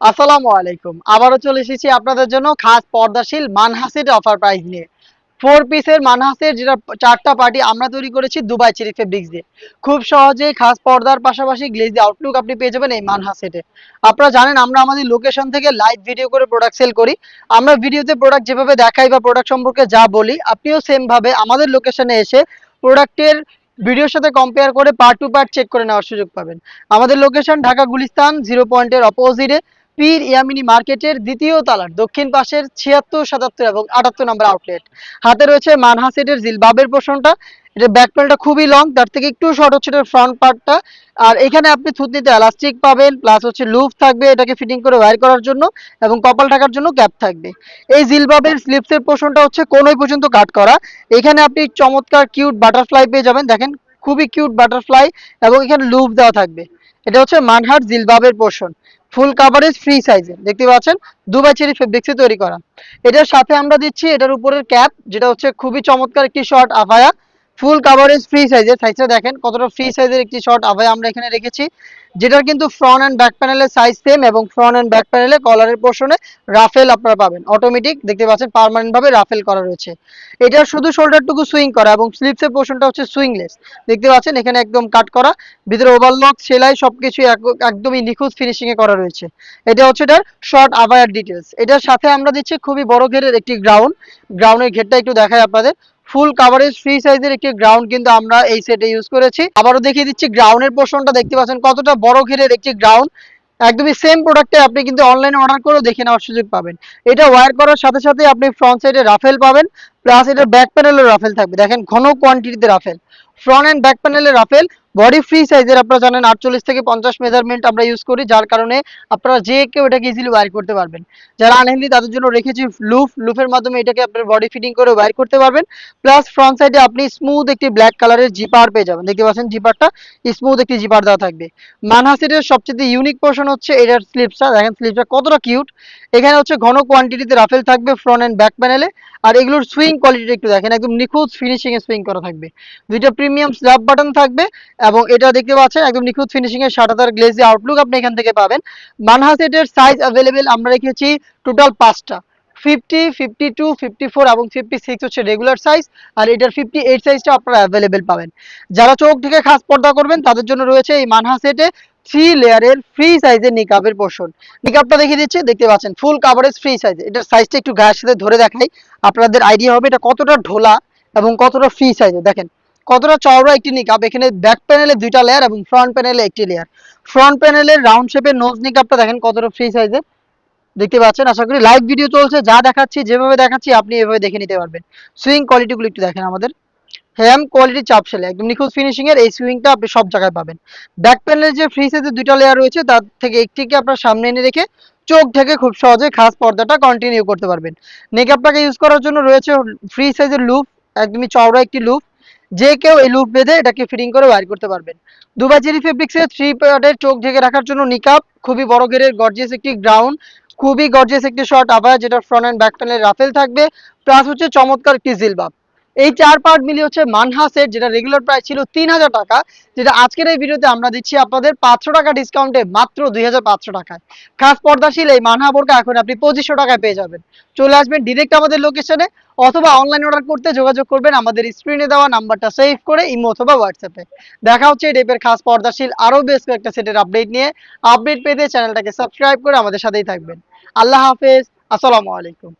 আসসালামু আলাইকুম। আবারও চলে এসেছি আপনাদের জন্য খাস পর্দাশীল মানহাসের অফার প্রাইস নিয়ে। ফোর পিসের মানহাসের যেটা চারটা পার্টি আমরা তৈরি করেছি দুবাই চেরি ফেব্রিক্স দিয়ে। খুব সহজেই খাস পর্দার পাশাপাশি গ্লেজি আউটলুক আপনি পেয়ে যাবেন এই মানহাসেটে আপনারা জানেন, আমরা আমাদের লোকেশন থেকে লাইভ ভিডিও করে প্রোডাক্ট সেল করি। আমরা ভিডিওতে প্রোডাক্ট যেভাবে দেখাই বা প্রোডাক্ট সম্পর্কে যা বলি, আপনিও সেমভাবে আমাদের লোকেশনে এসে প্রোডাক্টের ভিডিওর সাথে কম্পেয়ার করে পার্ট টু পার্ট চেক করে নেওয়ার সুযোগ পাবেন। আমাদের লোকেশন ঢাকা গুলিস্তান জিরো পয়েন্টের অপোজিটে পীর ইয়ামিনী মার্কেটের দ্বিতীয় তালার দক্ষিণ পাশের ছিয়াত্তর, সাতাত্তর এবং আটাত্তর নম্বর আউটলেট। হাতে রয়েছে মানহাসেটের জিলবাবের পোর্শনটা এটা ব্যাক প্যানেলটা খুবই লং তার থেকে একটু শর্ট হচ্ছে এটার ফ্রন্ট পার্টটা আর এখানে আপনি থুতনিতে এলাস্টিক পাবেন প্লাস হচ্ছে লুপ থাকবে এটাকে ফিটিং করে ওয়্যার করার জন্য এবং কপাল ঢাকার জন্য ক্যাপ থাকবে। এই জিলবাবের স্লিপসের পোর্শনটা হচ্ছে কোনোই পর্যন্ত কাট করা। এখানে আপনি চমৎকার কিউট বাটারফ্লাই পেয়ে যাবেন। দেখেন, খুবই কিউট বাটারফ্লাই এবং এখানে লুপ দেওয়া থাকবে। এটা হচ্ছে মানহার জিলবাবের পোর্শন ফুল কাভারেজ ফ্রি সাইজে দেখতে পাচ্ছেন? দুবাই চেরি ফেব্রিক্সে তৈরি করা। এটার সাথে আমরা দিচ্ছি, এটার উপরের ক্যাপ যেটা হচ্ছে খুবই চমৎকার একটি শর্ট আফায়া ফুল কাভারেজ ফ্রি সাইজের সাইজটা দেখেন কতটা ফ্রি সাইজের একটি শর্ট আফায়া আমরা এখানে রেখেছি। যেটার কিন্তু ফ্রন্ট অ্যান্ড ব্যাক প্যানেলের সাইজ সেম এবং ফ্রন্ট অ্যান্ড ব্যাক প্যানেলে কলারের পোর্শনে রাফেল আপনারা পাবেন। অটোমেটিক দেখতে পাচ্ছেন ভাবে রাফেল করা রয়েছে। এটা শুধু শোল্ডারটুকু সুইং করা এবং স্লিপসের পোর্শনটা হচ্ছে সুইংলেস দেখতে পাচ্ছেন এখানে একদম কাট করা। ভিতরে ওভারলক সেলাই সবকিছু এক- একদমই নিখুঁত ফিনিশিং এ করা রয়েছে। এটা হচ্ছে এটার শর্ট আভায়ার ডিটেলস এটার সাথে আমরা দিচ্ছি খুবই বড় ঘেরের একটি গ্রাউন্ড গ্রাউন্ডের ঘেরটা একটু দেখাই আপনাদের। ফুল কাভারেজ ফ্রি সাইজের একটি গ্রাউন্ড কিন্তু আমরা এই সেটে ইউজ করেছি। আবারও দেখিয়ে দিচ্ছি গ্রাউন্ডের পোর্শনটা দেখতে পাচ্ছেন, কতটা বড় ঘিরের একটি গ্রাউন্ড একদমই সেম প্রোডাক্টে আপনি কিন্তু অনলাইনে অর্ডার করেও দেখে নেওয়ার সুযোগ পাবেন। এটা ওয়ার করার সাথে সাথে আপনি ফ্রন্ট সাইডে রাফেল পাবেন প্লাস এটার ব্যাক প্যানেলের রাফেল থাকবে। দেখেন, ঘন কোয়ান্টিটিতে রাফেল ফ্রন্ট অ্যান্ড ব্যাক প্যানেলের রাফেল বডি ফ্রি সাইজের আপনারা জানেন, আটচল্লিশ থেকে পঞ্চাশ মেজারমেন্ট আমরা ইউজ করি, যার কারণে আপনারা যে কেউ এটাকে ইজিলি ওয়্যার করতে পারবেন। যারা আনহেলদি তাদের জন্য রেখেছি লুফ লুফের মাধ্যমে এটাকে আপনার বডি ফিটিং করে ওয়্যার করতে পারবেন। প্লাস ফ্রন্ট সাইডে আপনি স্মুথ একটি ব্ল্যাক কালারের জিপার পেয়ে যাবেন। দেখতে পাচ্ছেন জিপারটা স্মুথ একটি জিপার দেওয়া থাকবে। মানহাসেটের সবচেয়ে ইউনিক পোর্শন হচ্ছে এটার স্লিপসটা দেখেন স্লিপসটা কতটা কিউট এখানে হচ্ছে ঘন কোয়ান্টিটিতে রাফেল থাকবে ফ্রন্ট অ্যান্ড ব্যাক প্যানেলে আর এগুলোর সুইং কোয়ালিটি একটু দেখেন, একদম নিখুঁত ফিনিশিং এ সুইং করা থাকবে। দুইটা প্রিমিয়াম স্ল্যাব বাটন থাকবে এবং এটা দেখতে পাচ্ছেন, একদম নিখুঁত ফিনিশিং এর সাটাতার গ্লেজি আউটলুক আপনি এখান থেকে পাবেন। মানহা মানহাসেটের সাইজ অ্যাভেলেবেল আমরা রেখেছি টোটাল পাঁচটা। Fifty fifty two fifty four এবং ফিফটি সিক্স হচ্ছে রেগুলার সাইজ আর এটার ফিফটি এইট সাইজটা আপনারা অ্যাভেলেবেল পাবেন। যারা চোখ থেকে খাস পর্দা করবেন, তাদের জন্য রয়েছে এই মানহা সেটে থ্রি লেয়ারের ফ্রি সাইজের নিকাবের পোর্শন নিকাবটা দেখিয়ে দিচ্ছি, দেখতে পাচ্ছেন ফুল কাভারেজ ফ্রি সাইজ এটার সাইজটা একটু গায়ের সাথে ধরে দেখাই, আপনাদের আইডিয়া হবে এটা কতটা ঢোলা এবং কতটা ফ্রি সাইজের দেখেন কতটা চওড়া একটি নিকাব এখানে ব্যাক প্যানেলে দুইটা লেয়ার এবং ফ্রন্ট প্যানেলে একটি লেয়ার ফ্রন্ট প্যানেলের রাউন্ড শেপের নোজ নিকাবটা দেখেন কতটা ফ্রি সাইজের দেখতে পাচ্ছেন? আশা করি লাইভ ভিডিও চলছে। যা দেখাচ্ছি, যেভাবে দেখাচ্ছি, আপনি এভাবে দেখে নিতে পারবেন। সুইং কোয়ালিটিগুলো একটু দেখেন আমাদের। হ্যাম কোয়ালিটি চাপ সেলে একদম নিখুঁত ফিনিশিং এর, এই সুইংটা আপনি সব জায়গায় পাবেন। ব্যাক প্যানেলের যে ফ্রি সাইজের দুইটা লেয়ার রয়েছে, তার থেকে একটিকে আপনার সামনে এনে রেখে চোখ থেকে খুব সহজে খাস পর্দাটা কন্টিনিউ করতে পারবেন। মেকআপটাকে ইউজ করার জন্য রয়েছে ফ্রি সাইজের লুপ একদমই চওড়া একটি লুপ যে কেউ এই লুপ বেঁধে এটাকে ফিটিং করে ওয়ার করতে পারবেন। দুবাই ফেব্রিক্সে থ্রি পার্টের চোখ ঢেকে রাখার জন্য নিকাপ খুবই বড় ঘেরের গর্জিয়াস একটি গ্রাউন্ড খুবই গর্জিয়াস একটি শর্ট আবার যেটা front and back panel ruffle থাকবে প্লাস হচ্ছে চমৎকার একটি জিলবাব এই চার পার্ট মিলিয়ে হচ্ছে মানহা সেট যেটা রেগুলার প্রাইস ছিল তিন হাজার টাকা, যেটা আজকের এই ভিডিওতে আমরা দিচ্ছি আপনাদের পাঁচশো টাকা ডিসকাউন্টে মাত্র দুই হাজার পাঁচশো টাকায়। খাস পর্দাশীল এই মানহা বোরকা এখন আপনি পঁচিশশো টাকায় পেয়ে যাবেন। চলে আসবেন ডিরেক্ট আমাদের লোকেশনে অথবা অনলাইন অর্ডার করতে যোগাযোগ করবেন আমাদের স্ক্রিনে দেওয়া নাম্বারটা সেভ করে ইমো অথবা হোয়াটসঅ্যাপে দেখা হচ্ছে এই টাইপের খাস পর্দাশীল আরও বেশ কয়েকটা সেটের আপডেট নিয়ে। আপডেট পেতে চ্যানেলটাকে সাবস্ক্রাইব করে আমাদের সাথেই থাকবেন। আল্লাহ হাফেজ, আসসালামু আলাইকুম।